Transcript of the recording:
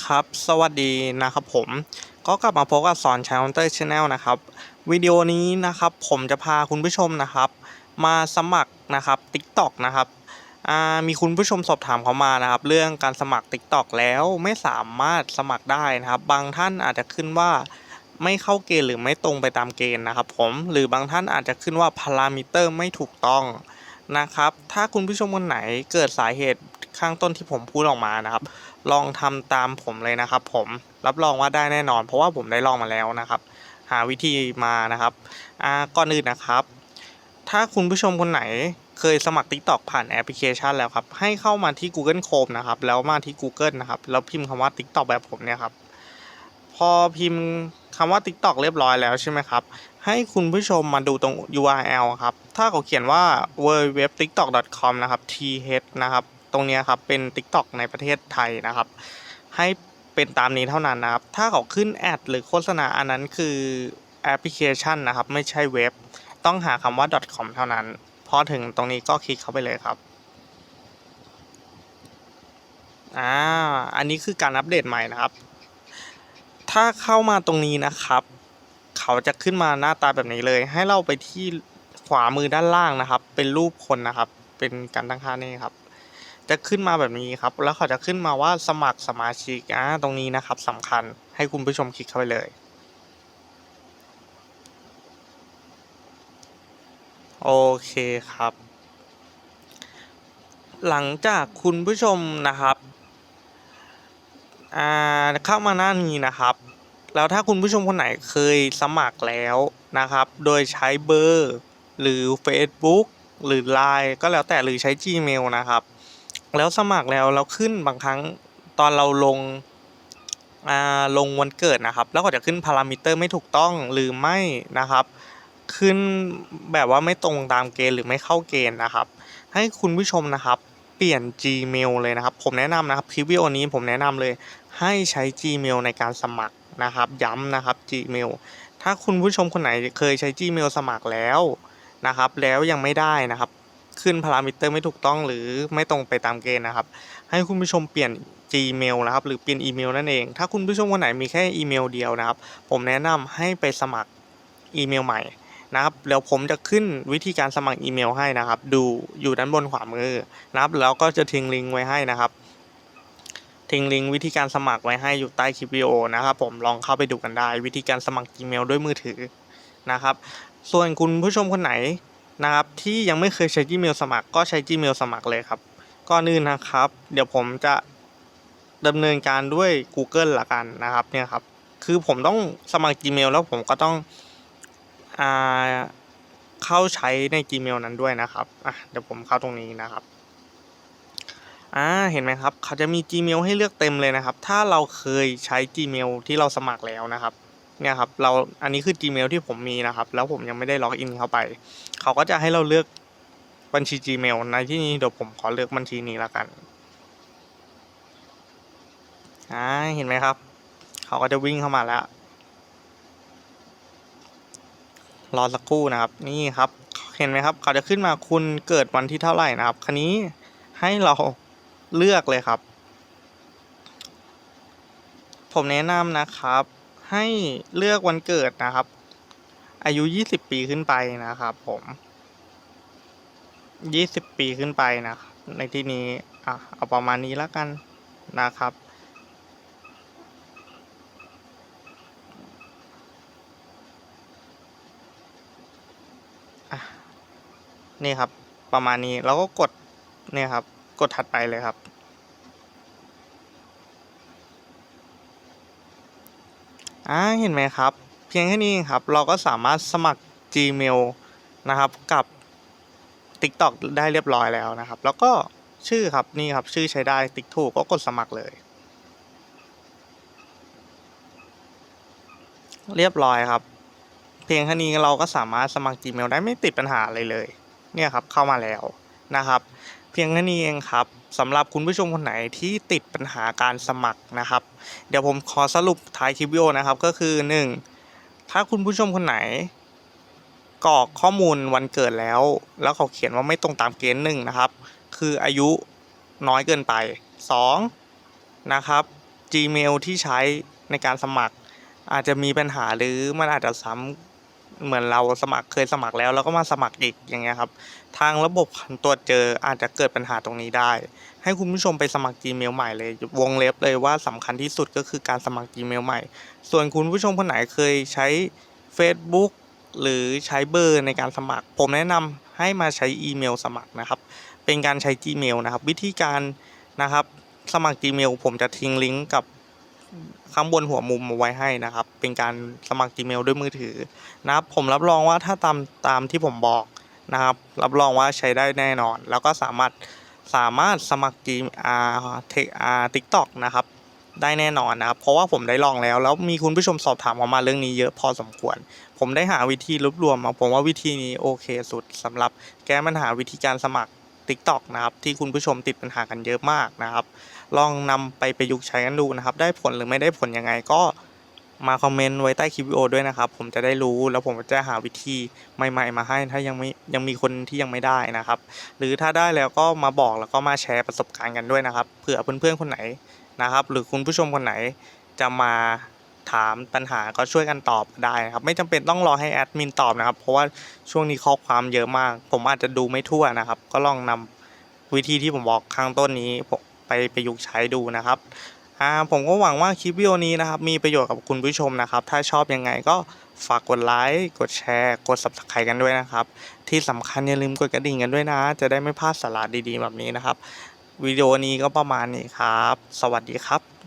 ครับ สวัสดีนะครับผม ก็กลับมาพบกับสอนชา c เตอร์ชาแนลนะครับ วิดีโอนี้นะครับผมจะพาคุณผู้ชมนะครับ มาสมัครนะครับ TikTok นะครับมีคุณผู้ชมสอบถามเขามานะครับ เรื่องการสมัคร TikTok แล้วไม่สามารถสมัครได้นะครับ บางท่านอาจจะขึ้นว่าไม่เข้าเกณฑ์หรือไม่ตรงไปตามเกณฑ์นะครับ ผมหรือบางท่านอาจจะขึ้นว่าพารามิเตอร์ไม่ถูกต้องนะครับ ถ้าคุณผู้ชมคนไหนเกิดสาเหตุข้างต้นที่ผมพูดออกมานะครับ ลองทำตามผมเลยนะครับผมรับรองว่าได้แน่นอน เพราะว่าผมได้ลองมาแล้วนะครับ หาวิธีมานะครับอ่าก่อนอื่นนะครับ ถ้าคุณผู้ชมคนไหนเคยสมัคร TikTok ผ่านแอปพลิเคชันแล้วครับ ให้เข้ามาที่ Google Chrome นะครับ แล้วมาที่ Google นะครับ แล้วพิมพ์คำว่า TikTok แบบผมเนี่ยครับ พอพิมพ์คำว่า TikTok เรียบร้อยแล้วใช่ไหมครับ ให้คุณผู้ชมมาดูตรง URL ครับ ถ้าเขาเขียนว่า www.tiktok.com นะครับ th นะครับ ตรงนี้ครับเป็น TikTok ในประเทศไทยนะครับ ให้เป็นตามนี้เท่านั้นนะครับ ถ้าเขาขึ้นแอดหรือโฆษณาอันนั้นคือแอปพลิเคชันนะครับ ไม่ใช่เว็บ ต้องหาคำว่า .com เท่านั้น พอถึงตรงนี้ก็คลิกเข้าไปเลยครับอ่าอันนี้คือการอัปเดตใหม่นะครับ ถ้าเข้ามาตรงนี้นะครับ เขาจะขึ้นมาหน้าตาแบบนี้เลย ให้เราไปที่ขวามือด้านล่างนะครับ เป็นรูปคนนะครับ เป็นการตั้งค่านี่ครับ จะขึ้นมาแบบนี้ครับ แล้วเขาจะขึ้นมาว่าสมัครสมาชิกอ่าตรงนี้นะครับสำคัญให้คุณผู้ชมคลิกเข้าไปเลย โอเคครับ หลังจากคุณผู้ชมนะครับเข้ามาหน้านี้นะครับแล้วถ้าคุณผู้ชมคนไหนเคยสมัครแล้วนะครับ โดยใช้เบอร์ หรือ Facebook หรือ Line ก็แล้วแต่หรือใช้ Gmail นะครับ แล้วสมัครแล้วแล้วขึ้นบางครั้งตอนเราลงลงวันเกิดนะครับ แล้วก็จะขึ้นพารามิเตอร์ไม่ถูกต้องหรือไม่นะครับ ขึ้นแบบว่าไม่ตรงตามเกณฑ์หรือไม่เข้าเกณฑ์นะครับ ให้คุณผู้ชมนะครับ เปลี่ยน Gmail เลยนะครับ ผมแนะนำนะครับคลิปวิดีโอนี้ผมแนะนำเลย ให้ใช้ Gmail ในการสมัครนะครับ ย้ำนะครับ Gmail ถ้าคุณผู้ชมคนไหนเคยใช้ Gmail สมัครแล้วนะครับ แล้วยังไม่ได้นะครับ ขึ้นพารามิเตอร์ไม่ถูกต้องหรือไม่ตรงไปตามเกณฑ์นะครับ ให้คุณผู้ชมเปลี่ยน Gmail นะครับหรือเปลี่ยนอีเมลนั่นเอง ถ้าคุณผู้ชมคนไหนมีแค่อีเมลเดียวนะครับ ผมแนะนำให้ไปสมัครอีเมลใหม่นะครับแล้วผมจะขึ้นวิธีการสมัครอีเมลให้นะครับ ดูอยู่ด้านบนขวามือนะครับแล้วก็จะทิ้งลิงก์ไว้ให้นะครับ ทิ้งลิงก์วิธีการสมัครไว้ให้อยู่ใต้คลิปวิดีโอนะครับ ผมลองเข้าไปดูกันได้ วิธีการสมัคร Gmail ด้วยมือถือนะครับ ส่วนคุณผู้ชมคนไหน นะครับที่ยังไม่เคยใช้ Gmail สมัคร ก็ใช้ Gmail สมัครเลยครับก่อนอื่นนะครับ เดี๋ยวผมจะดำเนินการด้วย Google ละกันนะครับเนี่ยครับคือผมต้องสมัคร Gmail แล้วผมก็ต้องอ่าเข้าใช้ใน Gmail นั้นด้วยนะครับอะเดี๋ยวผมเข้าตรงนี้นะครับอ่าเห็นไหมครับ เขาจะมี Gmail ให้เลือกเต็มเลยนะครับ ถ้าเราเคยใช้ Gmail ที่เราสมัครแล้วนะครับ เนี่ยครับเราอันนี้คือ Gmail ที่ผมมีนะครับ แล้วผมยังไม่ได้ล็อกอินเข้าไป เขาก็จะให้เราเลือกบัญชี Gmail ในที่นี้เดี๋ยวผมขอเลือกบัญชีนี้ละกันอ่าเห็นไหมครับ เขาก็จะวิ่งเข้ามาแล้วรอสักครู่นะครับ นี่ครับ เห็นไหมครับ เขาจะขึ้นมาคุณเกิดวันที่เท่าไหร่นะครับ คันนี้ให้เราเลือกเลยครับ ผมแนะนำนะครับ ให้เลือกวันเกิดนะครับ อายุ 20 ปีขึ้นไปนะครับผม 20 ปีขึ้นไปนะในที่นี้อะเอาประมาณนี้แล้วกันนะครับ นี่ครับประมาณนี้เราก็กดเนี่ยครับ กดถัดไปเลยครับ อ่าเห็นไหมครับ เพียงแค่นี้เองครับ เราก็สามารถสมัคร Gmail นะครับกับ TikTok ได้เรียบร้อยแล้วนะครับ แล้วก็ชื่อครับนี่ครับชื่อใช้ได้ติ๊กถูกก็กดสมัครเลย เรียบร้อยครับ เพียงแค่นี้เราก็สามารถสมัคร Gmail ได้ไม่ติดปัญหาอะไรเลย เนี่ยครับเข้ามาแล้วนะครับ เพียงแค่นี้เองครับสำหรับคุณผู้ชมคนไหนที่ติดปัญหาการสมัครนะครับ เดี๋ยวผมขอสรุปท้ายคลิปวิดีโอนะครับก็คือ 1. ถ้าคุณผู้ชมคนไหนกรอกข้อมูลวันเกิดแล้ว แล้วเขาเขียนว่าไม่ตรงตามเกณฑ์หนึ่งนะครับ คืออายุน้อยเกินไป 2. นะครับ Gmail ที่ใช้ในการสมัคร อาจจะมีปัญหาหรือมันอาจจะซ้ำ เหมือนเราสมัครเคยสมัครแล้วแล้วก็มาสมัครอีกอย่างเงี้ยครับ ทางระบบตรวจเจออาจจะเกิดปัญหาตรงนี้ได้ ให้คุณผู้ชมไปสมัคร Gmail ใหม่เลย วงเล็บเลยว่าสำคัญที่สุดก็คือการสมัคร Gmail ใหม่ ส่วนคุณผู้ชมคนไหนเคยใช้ Facebook หรือใช้เบอร์ในการสมัคร ผมแนะนำให้มาใช้อีเมลสมัครนะครับ เป็นการใช้ Gmail นะครับ วิธีการนะครับ สมัคร Gmail ผมจะทิ้งลิงก์กับ ข้างบนหัวมุมเอาไว้ให้นะครับ เป็นการสมัคร Gmail ด้วยมือถือนะครับ ผมรับรองว่าถ้าตามตามที่ผมบอกนะครับ รับรองว่าใช้ได้แน่นอน แล้วก็สามารถสามารถสมัคร G อ่าเทคอ่า TikTok นะครับ ได้แน่นอนนะครับ เพราะว่าผมได้ลองแล้ว แล้วมีคุณผู้ชมสอบถามเข้ามาเรื่องนี้เยอะพอสมควร ผมได้หาวิธีรวบรวมมาผมว่าวิธีนี้โอเคสุดสำหรับแก้ปัญหาวิธีการสมัคร TikTok นะครับที่คุณผู้ชมติดปัญหากันเยอะมากนะครับ ลองนำไปประยุกต์ใช้กันดูนะครับ ได้ผลหรือไม่ได้ผลยังไงก็มาคอมเมนต์ไว้ใต้คลิปวิดีโอด้วยนะครับ ผมจะได้รู้แล้วผมจะหาวิธีใหม่ ๆ มาให้ถ้ายังไม่ยังมีคนที่ยังไม่ได้นะครับ หรือถ้าได้แล้วก็มาบอกแล้วก็มาแชร์ประสบการณ์กันด้วยนะครับเผื่อเพื่อนๆคนไหนนะครับ หรือคุณผู้ชมคนไหนจะมาถามปัญหาก็ช่วยกันตอบได้นะครับ ไม่จำเป็นต้องรอให้แอดมินตอบนะครับ เพราะว่าช่วงนี้ข้อความเยอะมาก ผมอาจจะดูไม่ทั่วนะครับ ก็ลองนำวิธีที่ผมบอกข้างต้นนี้ผม ไปประยุกต์ใช้ดูนะครับอ่าผมก็หวังว่าคลิปวิดีโอนี้นะครับมีประโยชน์กับคุณผู้ชมนะครับ ถ้าชอบยังไงก็ฝากกดไลค์ กดแชร์ กด subscribe กันด้วยนะครับ ที่สำคัญอย่าลืมกดกระดิ่งกันด้วยนะ จะได้ไม่พลาดสาระดีๆ แบบนี้นะครับ วิดีโอนี้ก็ประมาณนี้ครับ สวัสดีครับ